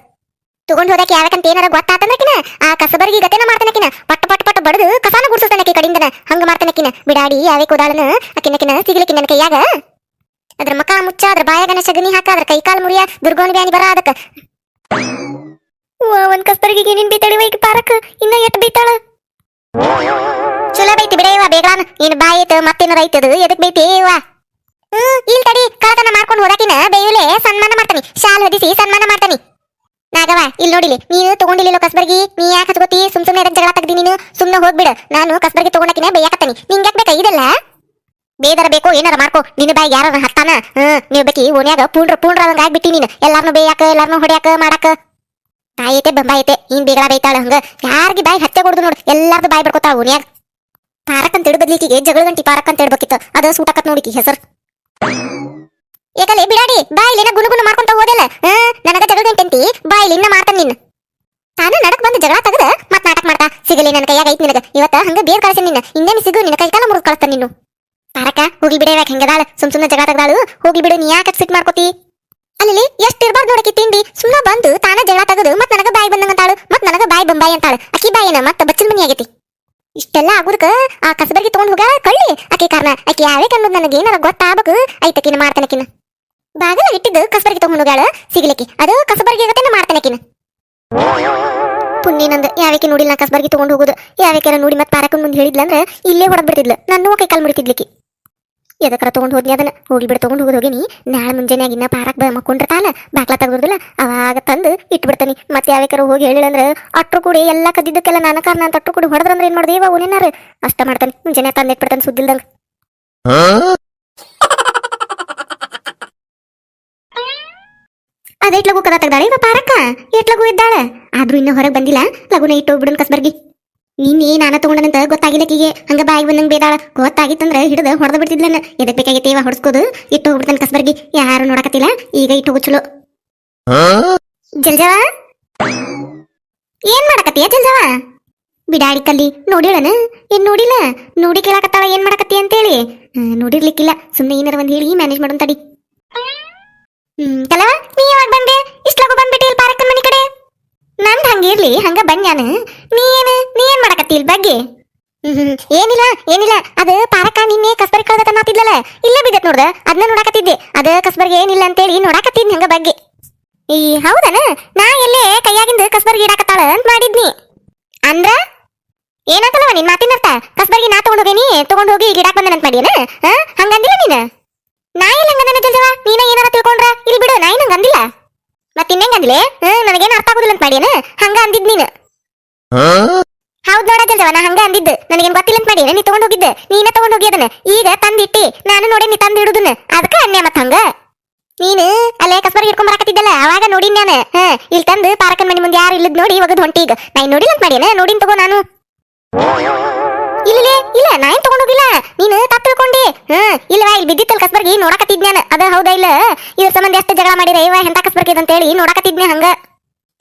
ತಗೊಂಡ್ ಹೋದಕ್ಕೆ ಯಾರಕಂತ ಏನಾರ ಗೊತ್ತಾತಂದ್ರಕಿನ, ಆ ಕಸಬರ್ಗಿ ಗತೆನ ಮಾಡ್ತಾನಕಿನ, ಪಟ್ ಪಟ್ ಪಟ್ ಬಡದು ಕಸಾನ ಗುಡ್ಸುತ್ತಾನಕಿ ಕಡಿಂದನ, ಹಂಗ ಮಾಡ್ತಾನಕಿನ, ಬಿಡಾಡಿ ಯಾವೇ ಕೂದಾಳನ ಅಕಿನಕಿನ ಸಿಗ್ಲಿಕ್ಕಿ ನನ್ನ ಕೈಯಾಗ. ಅದ್ರ ಮಕ ಮುಚ್ಚ, ಅದ್ರ ಬಾಯಾಗನ ಸಗಣಿ ಹಾಕ, ಅದ್ರ ಕೈ ಕಾಲ್ ಮುರಿಯ, ದುರ್ಗೋನ್ ಬ್ಯಾನಿ ಬರ ಅದಕ್ಕ. ಒಂದ್ ಕಸ್ಬರ್ಗಿಗೆ ನಿನ್ ಬೈತಾಳಿ ವೈಕ್ ಪಾರಕ್, ಇನ್ನ ಎಟ್ ಬೀತಾಳ. ಚಲೋ ಬೈತಿ ಬಿಡೇವ ಬೇಗಾನ ಇನ್ ಬಾಯಿ ಐತ, ಮತ್ತೇನಾರ ಐತದು, ಎದಕ್ ಬೈತೇವ ಹ್ಮ್, ಇಲ್ ತಡಿ, ಕಳತನ ಮಾಡ್ಕೊಂಡು ಹೋದಾಕಿನ, ಬೇಯುಲೆ ಸನ್ಮಾನ ಮಾಡ್ತಾನಿ, ಶಾಲ್ ಹೊದಿಸಿ ಸನ್ಮಾನ ಮಾಡ್ತಾನಿ. ನಾಗವ ಇಲ್ಲಿ ನೋಡಿಲಿ, ನೀನು ತಗೊಂಡಿಲ್ಲ ಕಸ್ಬರ್ಗಿ, ನೀ ಯಾಕೆ ಹಚ್ಕೋತಿ? ಸುಮ್ ಸುಮ್ನೆ ಜಗಳ ತೆಗ್ದಿ ನೀನು, ಸುಮ್ನೆ ಹೋಗ್ಬಿಡು. ನಾನು ಕಸ್ಬರ್ಗಿ ತಗೊಂಡಕಿನ ಬೇಯಾಕತ್ತಾನಿ. ನಿಂಗೆ ಯಾಕೆ ಬೇಕಾ ಇದೆಲ್ಲ? ಬೇದರ ಬೇಕೋ, ಏನಾರ ಮಾಡ್ಕೋ. ನಿನ್ನ ಬಾಯಿ ಯಾರ ಹತ್ತಾನ? ಹ್ಮ್, ನೀವ್ ಬೇಕಿ ಓನ್ಯಾಗ ಪೂಂಡ್ರ ಪೂಂಡ್ರ ಹಂಗ ಆಗ್ಬಿಟ್ಟಿ ನೀನು. ಎಲ್ಲಾರನು ಬೇಯಾಕ, ಎಲ್ಲಾರನು ಹೊಡ್ಯಾಕ, ಮಾಡಾಕ. ತಾಯೈತೆ ಐತೆ ಹಿಂಗ್ ಬೇಗಳ ಬೈತಾಳ ಹಂಗ. ಯಾರಿಗೆ ಬಾಯಿ ಹತ್ತೆ ಕೊಡ್ದು ನೋಡು, ಎಲ್ಲಾರ್ದು ಬಾಯಿ ಬಡ್ಕೋತಾಳ ಓನ್ಯಾಗ ಪಾರಕ್ ಅಂತ ಬದ್ಲಿಕಿಗೆ ಜಗಳ ಗಂಟಿ ಪಾರಕ್ ಅಂತ ಹೇಳ್ಬೇಕಿತ್ತು ಅದ ಸೂಟಕತ್ ನೋಡಿಕಿ ಹೆಸರು. ಏಕಲೆ, ಬಿಡಾಡಿ, ಬಾಯಿಲಿನ ಗುನುಗುನು ಮಾಡ್ಕೊಂತ ಹೋದಲ್ಲ ನನಗ ಜಗಳ ಗಂಟೆಂತಿ ಬಾಯಿಲಿನ ಮಾಡ್ತಾನ ನಿನ್ನ. ತಾನು ನಡಕ್ ಬಂದು ಜಗಳ ತೆಗೆದ ಮತ್ ನಾಟಕ ಮಾಡ್ತಾ ಸಿಗಲಿ ನನ್ನ ಕೈಯಾಗ ಐತಿ ನಿನಗ. ಇವತ್ತ ಹಂಗ ಬೇರ್ ಕಳ್ಸಿ ನಿನ್ನ. ಇನ್ನೇನು ಸಿಗು, ನಿನ್ನ ಕೈ ಕಾಲ ಮುರಿದು ನೀನು. ಪಾರಕ, ಹೋಗಿ ಬಿಡೇ ಹೆಂಗದಾಳ ಸುಮ್ ಸುಮ್ಮನೆ ಜಗಳ ತೆಗ್ದಾಳು. ಹೋಗಿ ಬಿಡು, ನೀ ಯಾಕೆ ಸಿಟ್ ಮಾಡ್ಕೋತಿ? ಅಲ್ಲಿ ಎಷ್ಟ್ ಇರ್ಬಾರ್ದು ನೋಡಕಿ ತಿಂಡಿ. ಸುಮ್ಮನೆ ಬಂದು ತಾನ ಜಗಳ ತೆಗೆದು ಮತ್ ನನಗ ಬಾಯಿ ಬಂದಂಗ ಅಂತಾಳು ಮತ್ ನನಗ ಬಾಯಿ ಬಂಬಾಯಿ ಅಂತಾಳು. ಅಕ್ಕಿ ಬಾಯಿನ ಮತ್ತ ಬಚ್ಚಲ್ ಮನಿ ಆಗೈತಿ. ಇಷ್ಟೆಲ್ಲ ಆಗುದಕ್ಕ ಆ ಕಸಬರ್ಗಿ ತಗೊಂಡ್ ಹೋಗ್ಯಾಳ ಕಳ್ಳಿ. ಆಕಿ ಕಾರಣ ಆಕಿ ಯಾವೇ ಕಂಡು ನನಗೆ ಏನಾರ ಗೊತ್ತಾಗಬೇಕು ಐತಕಿನ ಮಾಡ್ತಾನಕಿನ ಬಾಗಲ ಇಟ್ಟಿದ್ದು ಕಸಬರ್ಗಿ ತಗೊಂಡ್ ಸಿಗ್ಲಿಕ್ಕೆ. ಅದು ಕಸಬರ್ಗಿ ಆಗತ್ತೇನ ಮಾಡ್ತಾನಕಿನ ಪುಣ್ಯನಂದ ಯಾವಕ್ಕೆ ನೋಡಿಲ್ಲ ಕಸಬರ್ಗಿ ತಗೊಂಡು ಹೋಗುದು? ಯಾವಕ್ಕೆಲ್ಲ ನೋಡಿ ಮತ್ತೆ ಪಾರಕ ಮುಂದೆ ಹೇಳಿದ್ಲಂದ್ರ ಇಲ್ಲೇ ಹೊಡೆದ್ ಬಿಡ್ತಿದ್ಲು. ನನ್ನ ಕೈ ಕಾಲ್ ಮುರಿತಿದ್ಲಿಕ್ಕಿ. ಎದಕ್ಕರ ತಗೊಂಡ್ ಹೋದ್ನಿ ಅದನ್ನ? ಹೋಗಿ ಬಿಡ, ತಗೊಂಡು ಹೋಗೋದು ಹೋಗಿನಿ. ನಾಳೆ ಮುಂಜಾನೆ ಇನ್ನ ಪಾರಕ್ ಬ ಮಕ್ಕೊಂಡಿರ್ತಾನ ಬಾಕ್ಲ ತೆಗ್ದಿರ್ದಿಲ್ಲ ಅವಾಗ ತಂದು ಇಟ್ಬಿಡ್ತಾನೆ ಮತ್ತೆ ಯಾವಕ್ಕಾರ ಹೋಗಿ ಹೇಳಿಲ್ಲಂದ್ರ ಅಟ್ರು ಕೂಡಿ ಎಲ್ಲ ಕದ್ದಿದ್ದಕ್ಕೆಲ್ಲ ನನ್ನ ಕಾರಣ ಅಂತ ಅಟ್ರು ಕೂಡಿ ಹೊಡೆದ್ರಂದ್ರೆ ಏನ್ ಮಾಡ್ದೇವ ಓನೇನಾರ ಅಷ್ಟ ಮಾಡ್ತಾನೆ. ಮುಂಜಾನೆ ತಂದು ಇಟ್ಬಿಡ್ತಾನೆ ಸುದ್ದಿಲ್ದಂಗ. ಅದೈಟ್ ಲಗು ಕದ ತೆಗ್ದಾಳೆ, ಇವ ಪಾರಕ್ಕ ಎಟ್ ಲಗು ಇದ್ದಾಳೆ ಆದ್ರೂ ಇನ್ನೂ ಹೊರಗೆ ಬಂದಿಲ್ಲ, ಲಗುನ ಇಟ್ಟು ಹೋಗ್ಬಿಡನ್ ಕಸ್ಬರ್ಗಿ. ನಾನ ತಗೊಂಡನಂತ ಗೊತ್ತಾಗಿಲ್ಲ ಕಿಗೆ, ಹಂಗ ಬಾಯಿ ಬಂದಂಗ ಬೇದಾಳ. ಗೊತ್ತಾಗಿತ್ತಂದ್ರ ಹಿಡಿದು ಹೊಡೆದು ಬಿಡ್ತಿದ್ಲನ. ಎದಕ್ ಬೇಕಾಗೈತಿ ಇವ ಹೊಡ್ಸ್ಕೋದು, ಇಟ್ಟು ಹೋಗ್ಬಿಡ್ತಾನ ಕಸ್ಬರ್ಗಿ. ಯಾರು ನೋಡಕತ್ತಿಲ್ಲ, ಈಗ ಇಟ್ಟು ಹೋಗು ಚಲೋ. ಜಲ್ಜವ? ಏನ್ ಮಾಡಕತ್ತೀಯ ಜಲ್ಜವ? ಬಿಡಾಡಿ ಕಲ್ಲಿ ನೋಡಿಳನ ಏನ್ ನೋಡಿಲ್ಲ? ನೋಡಿ ಕೇಳಕತ್ತಾಳ, ಏನ್ ಮಾಡಕತ್ತಿ ಅಂತೇಳಿ. ನೋಡಿರ್ಲಿಕ್ಕಿಲ್ಲ. ಸುಮ್ಮನೆ ಏನಾರ ಒಂದ್ ಹೇಳಿ ಮ್ಯಾನೇಜ್ ಮಾಡೋನ್ ತಡಿ. ಕಲವ ನೀ ಯಾವಾಗ ಬಂದೆ? ಇಷ್ಟ್ಲಾಗು ಬಂದ್ಬಿಟ್ಟಿ ಇಲ್ಲಿ ಪಾರಕ್ಕನ್ ಮನೆ ಕಡೆ? ನಂದ್ ಹಂಗಿರ್ಲಿ ಹಂಗ ಬಂದ್ಯಾನ ನೀ ಏನ, ನೀ ಏನು ಮಾಡಕತ್ತಿ ಇಲ್ಲಿ ಬಗ್ಗೆ. ಏನಿಲ್ಲ ಏನಿಲ್ಲ. ಅದು ಪಾರಕ್ಕ ನಿನ್ನೆ ಕಸ್ಬರ್ಗಿ ಕಳ್ದ ಮಾತಿದ್ಲಲ್ಲ? ಇಲ್ಲೇ ಬಿದ್ದತ್ ನೋಡ್ದ ಅದನ್ನ ನೋಡಾಕತ್ತಿದ್ದೆ. ಅದ ಕಸ್ಬರ್ಗಿ ಏನಿಲ್ಲ ಅಂತೇಳಿ ನೋಡಾಕತ್ತಿದ್ನಿ ಹಂಗ ಬಗ್ಗೆ. ಈ, ಹೌದನ? ನಾ ಎಲ್ಲೇ ಕೈಯಾಗಿಂದ ಕಸ್ಬರ್ಗಿ ಇಡಾಕತ್ತಾಳ ಅಂತ ಮಾಡಿದ್ನಿ. ಅಂದ್ರ? ಏನಾತಲ್ಲವ ನಿನ್ ಮಾತಿನ ಅರ್ಥ ಕಸ್ಬರ್ಗಿ ನಾ ತಗೊಂಡ್ ಹೋಗೇನಿ, ತಗೊಂಡ್ ಹೋಗಿ ಗಿಡಾಕ್ ಬಂದನಂತ ಮಾಡಿಯನ? ಹಂಗಂದಿಲ್ಲ ನೀನ? ನಾ ಎಲ್ಲ ಹಂಗಂದನ ಜಲ್ಜವ ನೀನ ಏನಾರ ತಿಳ್ಕೊಂಡ್ರ? ಇಲ್ಲಿ ಬಿಡು ನಾ ಏನು ಹಂಗಂದಿಲ್ಲ ಮತ್ ಇನ್ನೇಂಗ್ ಅಂದಿಲೆ? ಹ್ಮ್, ನನಗೇನು ಅರ್ಥ ಆಗುದಿಲ್ಲ ಅಂತ ಮಾಡ್ಯಾನ? ಹಂಗ ಅಂದಿದ್ ನೀನು. ಹೌದ್ ನೋಡ ಜಲ್ಜವ ನಾ ಹಂಗ ಅಂದಿದ್ದು. ನನಗೇನ್ ಗೊತ್ತಿಲ್ಲ ಅಂತ ಮಾಡ್ಯಾನ? ನೀ ತಗೊಂಡ್ ಹೋಗಿದ್ದೆ? ನೀನ ತಗೊಂಡ್ ಹೋಗಿಯದನ್ನ ಈಗ ತಂದಿಟ್ಟಿ, ನಾನು ನೋಡಿ ನೀ ತಂದ್ ಇಡುದನ್ನ. ಅದಕ್ಕ ಅನ್ಯ ಮತ್ತ ಹಂಗ. ನೀನು ಅಲ್ಲೇ ಕಸ್ಬರ್ಗಿ ಹಿಡ್ಕೊಂಡ್ ಬರಕತ್ತಿದ್ದಲ್ಲ ಅವಾಗ ನೋಡಿನ್ ನಾನು. ಹಾ ಇಲ್ಲಿ ತಂದು ಪಾರಕನ್ ಮನಿ ಮುಂದೆ ಯಾರು ಇಲ್ಲದ್ ನೋಡಿ ಒಗದ್ ಹೊಂಟಿ ಈಗ. ನಾ ನೋಡಿಲ್ಲ ಅಂತ ಮಾಡ್ಯಾನ? ನೋಡಿನ್ ತಗೋ ನಾನು. ಇಲ್ಲ ನಾ ಏನ್ ತಗೊಂಡೋಗಿಲ್ಲ ನೀನು ತಪ್ಪು ಹ್ಮ್ ಇಲ್ವಾ ಇಲ್ಲಿ ಬಿದ್ದಿತ್ತಲ್ ಕಸ್ಬರ್ಗಿ ನಾನು ಅದ ಹೌದಾ ಇಲ್ಲ? ಇದ್ರ ಸಂಬಂಧ ಎಷ್ಟು ಜಗಳ ಮಾಡಿರ? ಇವ ಎಂತ ಕಸ್ಬರ್ಗಿ ಅಂತೇಳಿ ನೋಡಕತ್ತಿದ್ನೆ ಹಂಗ?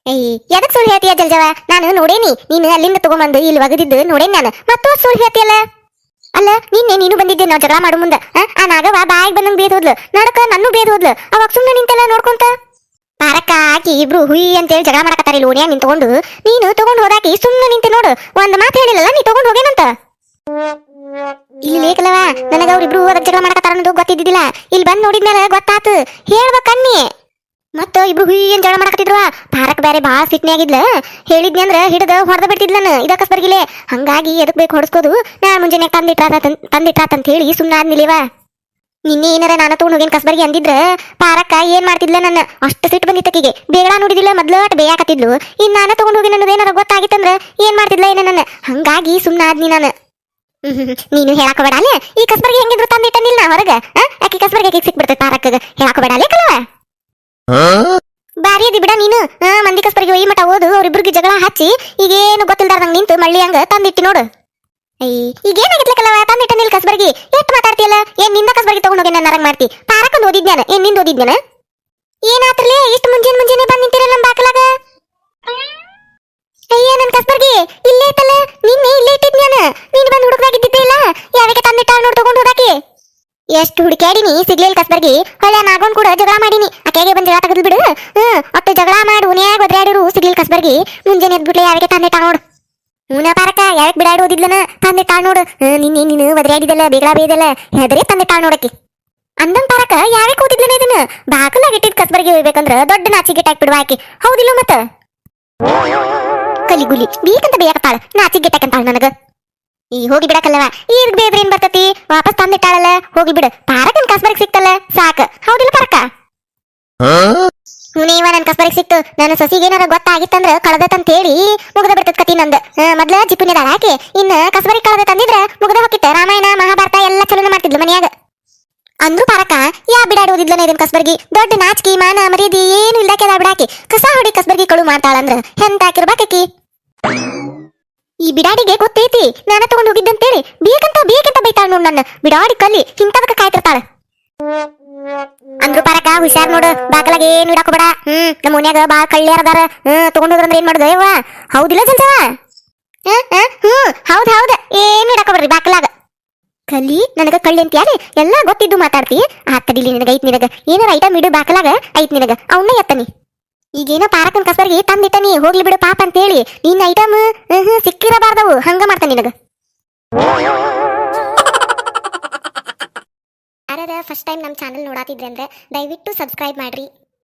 ಏಯ್ ಎದಕ್ ಸುಳ್ಳು ಹೇಳ್ತೀಯ ಜಲ್ಜವ ನಾನು ನೋಡೇನಿ. ನೀನು ಅಲ್ಲಿಂದ ತಗೊಂಬಂದು ಇಲ್ಲಿ ಒಗದಿದ್ದು ನೋಡೇನಿ ನಾನು? ಮತ್ತು ಸುಳ್ಳು ಹೇಳ್ತಿಯಲ್ಲ? ಅಲ್ಲ ನಿನ್ನೆ ನೀನು ಬಂದಿದ್ದೆ ನಾವು ಜಗಳ ಮಾಡು ಮುಂದೆ. ಆ, ನಾಗವ ಬಾಯಿಗೆ ಬಂದಂಗ್ ಬೇದ್ ಹೋದ್ಲು. ನಡಕ ನನ್ನೂ ಬೇದ್ ಹೋದ್ಲು. ಅವಾಗ ಸುಮ್ಮನೆ ನಿಂತೆಲ್ಲ ನೋಡ್ಕೊಂತ? ಪಾರಕ್ಕ ಆಕಿ ಇಬ್ರು ಹುಯಿ ಅಂತೇಳಿ ಜಗಳ ಮಾಡಕತ್ತಾರ ಇಲ್ಲಿ ನಿನ್ ತಗೊಂಡು ನೀನು ತಗೊಂಡು ಹೋದಾಕಿ ಸುಮ್ಮನೆ ನಿಂತೆ ನೋಡು. ಒಂದ್ ಮಾತು ಹೇಳಿಲ್ಲಲ್ಲ ನೀ ತಗೊಂಡು ಹೋಗೇನಂತ? ಇಲ್ಲಿ ಲೇಖಲವ ನನಗ ಅವ್ರಿಬ್ರು ಇಬ್ರು ಜಗಳ ಮಾಡಕತ್ತಾರ ಅನ್ನೋದು ಗೊತ್ತಿದ್ದಿಲ್ಲ ಇಲ್ಲಿ ಬಂದ್ ನೋಡಿದ್ಮೇಲೆ ಗೊತ್ತಾತು. ಹೇಳ್ಬೇಕನ್ನಿ ಮತ್ತ ಇಬ್ರು ಹುಯಿ ಏನ್ ಜಗಳ ಮಾಡಕತ್ತಿದ್ರು. ಪಾರಕ್ ಬೇರೆ ಬಾಳ ಸಿಟ್ನಿ ಆಗಿದ್ಲ. ಹೇಳಿದ್ನಿ ಅಂದ್ರ ಹಿಡಿದ ಹೊಡೆದ ಬಿಡ್ತಿದ್ಲನ ಇದ ಕಸ್ಬರ್ಗಿಲೆ ಹಂಗಾಗಿ ಎದಕ್ ಬೇಕು ಹೊಡ್ಸ್ಕೋದು? ನಾ ಮುಂಜಾನೆ ತಂದಿಟ್ರಾತ ತಂದಿಟ್ರಾತ ಅಂತ ಹೇಳಿ ಸುಮ್ಮನೆ ಆದ್ನಿಲಿವ ನಿನ್ನೆ ಏನಾರ ನಾನು ತಗೊಂಡ್ ಹೋಗೇನ್ ಕಸ್ಬರ್ಗಿ ಅಂದಿದ್ರ ಪಾರಕ್ಕ ಏನ್ ಮಾಡ್ತಿದ್ಲ ನನ್ನ? ಅಷ್ಟು ಸಿಟ್ಟು ಬಂದಿತ್ತಕಿಗೆ. ಬೇಡ ನೋಡಿದಿಲ್ಲ, ಮೊದ್ಲು ಅಟ್ ಬೇಯಾಕತ್ತಿದ್ಲು. ಇನ್ ನಾನು ತಗೊಂಡು ಹೋಗಿ ಅನ್ನೋದು ಏನಾರ ಗೊತ್ತಾಗಿತ್ತಂದ್ರ ಏನ್ ಮಾಡ್ತಿದ್ಲ ಏನ ನನ್ನ? ಹಂಗಾಗಿ ಸುಮ್ಮನೆ ಆದ್ನಿ ನಾನು. ನೀನು ಹೇಳಾಕೋಬೇಡ ಅಲ್ಲೇ? ಈ ಕಸ್ಬರ್ಗೆ ಹೆಂಗಿದ್ರು ತಂದಿಟ್ಟನಿಲ್ಲ ಹೊರಗ? ಆಕಿ ಕಸ್ಬರ್ಗೆ ಆಕಿ ಸಿಕ್ಬಿಡ್ತೈತೆ ಪಾರಕ್ಕಗ ಹೇಳಾಕೋಬೇಡ ಅಲ್ಲೇ ಕಲವ ಬಾರಿ ಅದಿ ಬಿಡ ನೀನು. ಮಂದಿ ಕಸ್ಬರ್ಗೆ ಒಯ್ಯಿ ಮಠ ಓದು ಅವ್ರಿಬ್ರಿಗೆ ಜಗಳ ಹಚ್ಚಿ ಈಗೇನು ಗೊತ್ತಿಲ್ದಾರ್ದಂಗ್ ನಿಂತು ಮಳ್ಳಿ ಹಂಗ ತಂದಿಟ್ಟಿ ನೋಡು. ಅಯ್ಯ ಈಗೇನಾಗಿತ್ಲಕಲ್ಲವ ತಂದಿಟ್ಟ ನಿಲ್ ಕಸ್ಬರ್ಗಿ? ಎಷ್ಟ್ ಮಾತಾಡ್ತಿಯಲ್ಲ? ಏನ್ನಿಂದ ಕಸ್ಬರ್ಗಿ ತಗೊಂಡ್ ಹೋಗಿ ನರಗ್ ಮಾಡ್ತಿ? ಪಾರಕ್ಕಂದ್ ಓದಿದ್ನ ಏನ್ನಿಂದ ಓದಿದ್ನ ಏನಾತ್ರಲೇ? ಇಷ್ಟು ಮುಂಜಾನೆ ಮುಂಜಾನೆ ಬಂದ್ ನಿಂತಿರಲ್ಲ ಬಾಕಲಾಗ? ಅಯ್ಯ ನನ್ ಕಸ್ಬರ್ಗಿ ಇಲ್ಲೇ ಐತಲ್ಲ ನಿನ್ನೆ ಇಲ್ಲೇ ಇಟ್ಟಿದ್ ನಾನು. ನೀನ್ ಬಂದ್ ಹುಡುಕ್ದಾಗಿದ್ದಿದ್ದೆ ಇಲ್ಲ? ಯಾವಾಗ ತಂದಿಟ್ಟ ನೋಡ್ ತಗೊಂಡ್ ಎಷ್ಟು ಹುಡುಕ್ಯಾಡಿನಿ ಸಿಗ್ಲಿಲ್ಲ ಕಸ್ಬರ್ಗಿ. ಹೊಳೆ ನಾಗೋನ್ ಕೂಡ ಜಗಳ ಮಾಡಿನಿ. ಆಕೆಗೆ ಬಂದ್ ಜಗಳ ಬಿಡು. ಹ್ಮ್ ಒಟ್ಟು ಜಗಳ ಮಾಡಿ ಉನಿಯಾಗ ಒದ್ರಾಡಿರು ಸಿಗ್ಲಿಲ್ಲ ಕಸ್ಬರ್ಗಿ. ಮುಂಜಾನೆ ಎದ್ಬಿಟ್ಲೆ ಯಾವಾಗ ತಂದಿಟ್ಟ ನೋಡು. ಹೂನ ಪಾರಕ ಯಾಕೆ ಬಿಡಾಡಿ ಓದಿದ್ಲನ ತಂದಿಟ್ಟಾಳ ನೋಡು. ಹ್ಮ್, ನಿನ್ನೆ ನೀನು ಒದ್ರಾಡಿದಲ್ಲ ಬೇಗಳ ಬೇದಲ್ಲ ಹೆದರೇ ತಂದಿಟ್ಟಾಳ ನೋಡಕ್ಕೆ. ಅಂದಂಗ್ ಪಾರಕ ಯಾವಾಗ ಓದಿದ್ಲನ ಇದನ್ನ? ಬಾಕಲಾಗಿಟ್ಟಿದ್ ಕಸ್ಬರ್ಗಿ ಹೋಗ್ಬೇಕಂದ್ರ ದೊಡ್ಡ ನಾಚಿಗೆ ಟಾಕ್ ಬಿಡುವ ಆಕಿ. ಹೌದಿಲ್ಲ ಮತ್ತ? ಕಲಿಗುಲಿ ಬೇಕಂತ ಬೇಯಕತ್ತಾಳ ನಾಚಿಗೆ ಗೆಟ್ಟಕಂತಾಳ ನನಗ. ಈ ಹೋಗಿ ಬಿಡಕಲ್ಲವ ಈಗ ಬೇಬ್ರ ಏನ್ ಬರ್ತತಿ? ವಾಪಸ್ ತಂದಿಟ್ಟಾಳಲ್ಲ ಹೋಗಿ ಬಿಡು. ಪಾರಕನ್ ಕಸ್ಬರ್ಗ್ ಸಿಕ್ತಲ್ಲ ಸಾಕ. ಹೌದಿಲ್ಲ ಪಾರಕ ನೀವ ನನ್ ಕಸ್ಬರ್ಗ್ ಸಿಕ್ತು ನನ್ನ ಸೊಸಿಗೆ ಏನಾರ ಗೊತ್ತಾಗಿತ್ತಂದ್ರ ಕಳದತ್ತಂತ ಹೇಳಿ ಮುಗ್ದ ಬಿಡ್ತದ ಕತಿ ನಂದ. ಮೊದ್ಲ ಜಿಪ್ಪುನಿದಾಳ ಆಕೆ ಇನ್ನ ಕಸ್ಬರ್ಗ್ ಕಳದ ತಂದಿದ್ರ ಮುಗ್ದ ಹೋಗಿತ್ತ ರಾಮಾಯಣ ಮಹಾಭಾರತ ಎಲ್ಲ ಚಲನ ಮಾಡ್ತಿದ್ಲು ಮನ್ಯಾಗ. ಅಂದ್ರು ಪಾರಕ ಯಾ ಬಿಡಾಡಿ ಓದಿದ್ಲನ ಇದನ್ ಕಸ್ಬರ್ಗಿ? ದೊಡ್ಡ ನಾಚಿಕಿ ಮಾನ ಮರ್ಯಾದಿ ಏನು ಇಲ್ದಾಕೆದ ಬಿಡಾಕಿ. ಕಸ ಹೊಡಿ ಕಸ್ಬರ್ಗಿ ಕಳು ಮಾಡ್ತಾಳಂದ್ರ ಹೆಂತಾಕಿರ್ಬೇಕಿ ಈ ಬಿಡಾಡಿಗೆ ಗೊತ್ತೈತಿ, ನಾನು ತಗೊಂಡ್ ಹೋಗಿದ್ದಂತೇಳಿ. ಬೇಕಂತ ಬೇಕಂತ ಬೈತಾಳ ನೋಡ್ ನನ್ನ ಬಿಡಾಡಿ ಕಲ್ಲಿ ಇಂತದಕ್ಕ ಕಾಯ್ತಿರ್ತಾಳ. ಅಂದ್ರು ಪಾರಕ ಹುಷಾರ್ ನೋಡು ಬಾಕಲಾಗ ಏನು ಇಡಾಕೋಬೇಡ ಹ್ಮ್ ನಮ್ಮ ಮನ್ಯಾಗ ಬಾಳ ಕಳ್ಳ್ಯಾರ ಅದಾರ ಹ್ಮ್, ತಗೊಂಡ್ ಏನ್ ಮಾಡುದ? ಯವ್ವ ಹೌದಿಲ್ಲ ಜಲ್ಸವ ಹ್ಮ್, ಹೌದ್ ಹೌದ್. ಏನು ಇಡಾಕೋಬೇಡ್ರಿ ಬಾಕಲಾಗ ಕಲಿ ನನಗ ಕಳ್ಳಿ ಅಂತ ಯಾರೇ ಎಲ್ಲಾ ಗೊತ್ತಿದ್ದು ಮಾತಾಡ್ತಿ. ಆ ತಡಿಲಿ ನಿನಗ. ಐತ್ ನಿನಗ ಏನಾರ ಐಟಮ್ ಇಡು ಬಾಕಲಾಗ ಐತ್ ನಿನಗ. ಅವನ್ನ ಎತ್ತನಿ. ಈಗೇನೋ ಪಾರಕನ್ ಕಸರ್ಗಿ ತಂದಿಟ್ಟನಿ ಹೋಗ್ಲಿ ಬಿಡು ಪಾಪ ಅಂತ ಹೇಳಿ ನಿನ್ನ ಐಟಮ್ ಸಿಕ್ಕಿರಬಾರ್ದವು. ಹಂಗ ಮಾಡ್ತ ನಿನಗ. ಅರದ ಫಸ್ಟ್ ಟೈಮ್ ನಮ್ಮ ಚಾನಲ್ ನೋಡಾತಿದ್ರೆ ಅಂದ್ರೆ ದಯವಿಟ್ಟು ಸಬ್ಸ್ಕ್ರೈಬ್ ಮಾಡ್ರಿ.